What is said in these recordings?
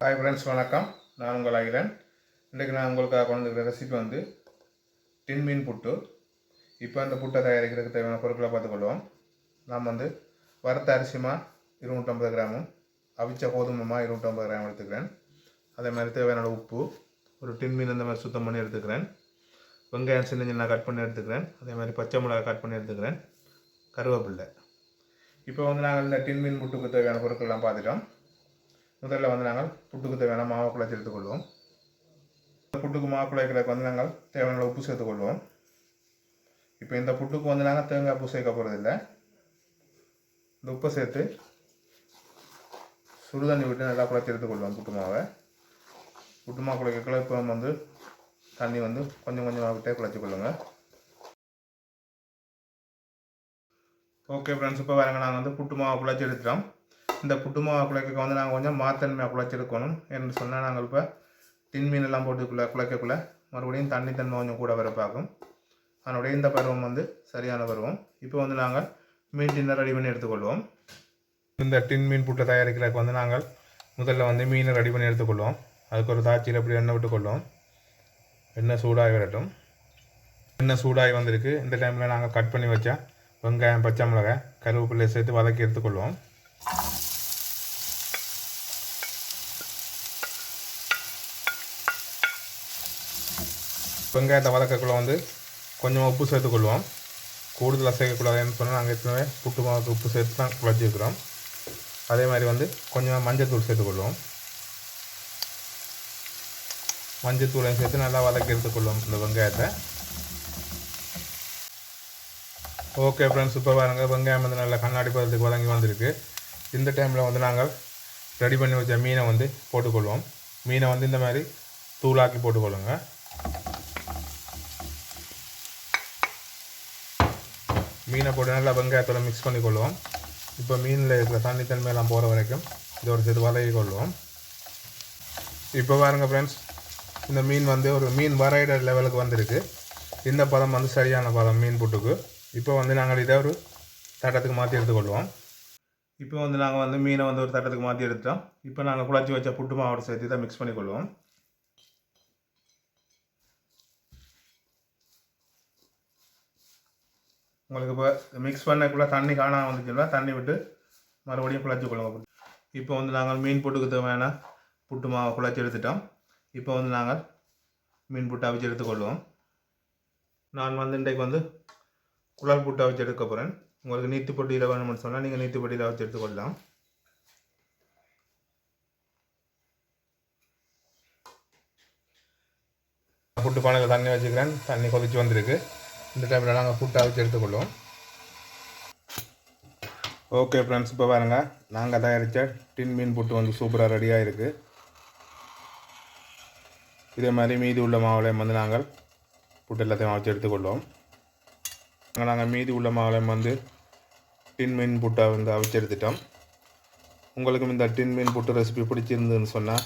Hi friends வணக்கம். நான் உங்கள் அகிலன். இன்றைக்கு நான் உங்களுக்காக கொண்டு வந்துருக்கிற ரெசிபி வந்து டின் மீன் புட்டு. இப்போ அந்த புட்டை தயாரிக்கிறதுக்கு தேவையான பொருட்களை பார்த்துக்கொள்வோம். நாம் வந்து வறுத்த அரிசிமா இருநூற்றம்பது கிராமும் அவிச்ச கோதுமைமா இருநூற்றம்பது கிராம் எடுத்துக்கிறேன். அதே மாதிரி தேவையான உப்பு ஒரு டின் மீன் அந்த மாதிரி சுத்தம் பண்ணி எடுத்துக்கிறேன். வெங்காயம் சின்ன சின்ன கட் பண்ணி எடுத்துக்கிறேன். அதே மாதிரி பச்சை மிளகாய் கட் பண்ணி எடுத்துக்கிறேன். கருவேப்பில்லை. இப்போ வந்து நாங்கள் இந்த டின் மீன் புட்டுக்கு தேவையான பொருட்கள்லாம் பார்த்துட்டோம். முதல்ல வந்து நாங்கள் புட்டுக்கு தேவையான மாவு குழச்சி எடுத்துக்கொள்வோம் புட்டுக்கு மாவு குழைக்கிறதுக்கு வந்து நாங்கள் தேவையான உப்பு சேர்த்துக்கொள்வோம் இப்போ இந்த புட்டுக்கு வந்து நாங்கள் தேங்காய் பூ சேர்க்க போகிறதில்ல இந்த உப்பை சேர்த்து சுடுதண்ணி விட்டு நல்லா குழச்சி எடுத்துக்கொள்வோம் புட்டு மாவை. புட்டு மாவு குழைக்கக்குள்ள இப்போ வந்து தண்ணி வந்து கொஞ்சம் கொஞ்சமாக விட்டே குழச்சி கொள்ளுங்கள் ஓகே ஃப்ரெண்ட்ஸ் இப்போ வரங்க நாங்கள் வந்து புட்டு மாவை குழச்சி எடுத்துட்டோம். இந்த புட்டுமாவை குழைக்க வந்து நாங்கள் கொஞ்சம் மாத்தன்மையாக குழைச்செடுக்கணும் என்று சொன்னால் நாங்கள் இப்போ டின் மீன் எல்லாம் போட்டுக்குள்ள குழைக்கக்குள்ள மறுபடியும் தண்ணி தன்மை கொஞ்சம் கூட வர பார்க்கும். அதனுடைய இந்த பருவம் வந்து சரியான பருவம். இப்போ வந்து நாங்கள் மீன் டின்னை ரெடி பண்ணி எடுத்துக்கொள்வோம். இந்த டின் மீன் புட்டை தயாரிக்கிறதுக்கு வந்து நாங்கள் முதல்ல வந்து மீனை ரெடி பண்ணி எடுத்துக்கொள்வோம். அதுக்கு ஒரு தாச்சியில் எப்படி எண்ணெய் விட்டுக்கொள்வோம். எண்ணெய் சூடாகி வரட்டும். எண்ணெய் சூடாகி வந்திருக்கு. இந்த டைமில் நாங்கள் கட் பண்ணி வச்சா வெங்காயம் பச்சை மிளகாய் கருவேப்பிலையை சேர்த்து வதக்கி எடுத்துக்கொள்வோம். வெங்காயத்தை வதக்கக்குள்ளே வந்து கொஞ்சமாக உப்பு சேர்த்துக்கொள்வோம். கூடுதலாக சேர்க்கக்கூடாதுன்னு சொன்னால் நாங்கள் ஏற்கனவே புட்டு மாவுக்கு உப்பு சேர்த்து தான் குழச்சி வைக்கிறோம் அதே மாதிரி வந்து கொஞ்சமாக மஞ்சத்தூள் சேர்த்துக்கொள்வோம். மஞ்சத்தூளையும் சேர்த்து நல்லா வதக்கி எடுத்துக்கொள்வோம் இந்த வெங்காயத்தை. ஓகே ஃப்ரெண்ட்ஸ் இப்போ பாருங்கள் வெங்காயம் வந்து நல்லா கண்ணாடி பதத்துக்கு வதங்கி வந்திருக்கு. இந்த டைமில் வந்து நாங்கள் ரெடி பண்ணி வச்ச மீனை வந்து போட்டுக்கொள்வோம். மீனை வந்து இந்த மாதிரி தூளாக்கி போட்டுக்கொள்ளுங்கள் மீனை போட்டு நல்லா வெங்காயத்தோட மிக்ஸ் பண்ணி கொள்வோம் இப்போ மீனில் இருக்கிற தண்ணித்தன்மையெல்லாம் போகிற வரைக்கும் இதை ஒரு சிறு வதக்கி கொள்வோம். இப்போ பாருங்க ஃப்ரெண்ட்ஸ் இந்த மீன் வந்து ஒரு மீன் வரையிற லெவலுக்கு வந்திருக்கு. இந்த பதம் வந்து சரியான பதம் மீன் புட்டுக்கு. இப்போ வந்து நாங்கள் இதை ஒரு தட்டத்துக்கு மாற்றி எடுத்துக்கொள்வோம். இப்போ வந்து நாங்கள் வந்து மீனை வந்து ஒரு தட்டத்துக்கு மாற்றி எடுத்துட்டோம். இப்போ நாங்கள் குழச்சி வச்ச புட்டு மாவோட சேர்த்து தான் மிக்ஸ் பண்ணிக்கொள்வோம். உங்களுக்கு இப்போ மிக்ஸ் பண்ணக்குள்ளே தண்ணி காணாமல் வந்துச்சுன்னா தண்ணி விட்டு மறுபடியும் குழச்சி கொள்ளுங்க இப்போ வந்து நாங்கள் மீன் புட்டுக்கு தேவையான புட்டு மாவை குழச்சி எடுத்துட்டோம். இப்போ வந்து நாங்கள் மீன் புட்டு அவிச்சு எடுத்துக்கொள்வோம் நான் வந்து இன்றைக்கு வந்து குழல் புட்டு அவிச்சு எடுக்க போகிறேன் உங்களுக்கு நீத்து பொட்டியில் வேணும்னு சொன்னால் நீங்கள் நீத்து பொட்டியில் அவிச்சு எடுத்துக்கொள்ளலாம் புட்டு பானையில் தண்ணி வச்சுக்கிறேன். தண்ணி கொதிச்சு வந்திருக்கு. இந்த டைமில் நாங்கள் ஃபுட்டாக அவிச்சு எடுத்துக்கொள்வோம். ஓகே ஃப்ரெண்ட்ஸ் இப்போ பாருங்க. நாங்கள் தயாரித்த டின் மீன் புட்டு வந்து சூப்பராக ரெடியாக இருக்குது இதே மாதிரி மீதி உள்ள மாவுலையும் வந்து நாங்கள் புட்டு எல்லாத்தையும் அவிச்சு எடுத்துக்கொள்வோம். நாங்கள் மீதி உள்ள மாவுலையும் வந்து டின் மீன் புட்டை வந்து அவிச்சு எடுத்துட்டோம். உங்களுக்கும் இந்த டின் மீன் புட்டு ரெசிபி பிடிச்சிருந்துன்னு சொன்னால்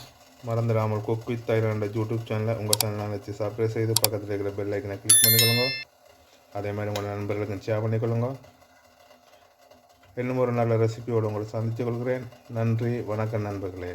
மறந்துடாமல் குக் வித் தைரண்ட யூடியூப் சேனலை உங்கள் சேனலை வச்சு சப்ஸ்கிரைப் செய்து பக்கத்தில் இருக்கிற பெல் ஐக்கனை கிளிக் பண்ணிக்கொள்ளுங்க. அதே மாதிரி உங்கள் நண்பர்களுக்கு ஷேர் பண்ணிக்கொள்ளுங்க இன்னும் ஒரு நல்ல ரெசிபியோடு உங்களை சந்தித்து கொள்கிறேன். நன்றி வணக்கம் நண்பர்களே.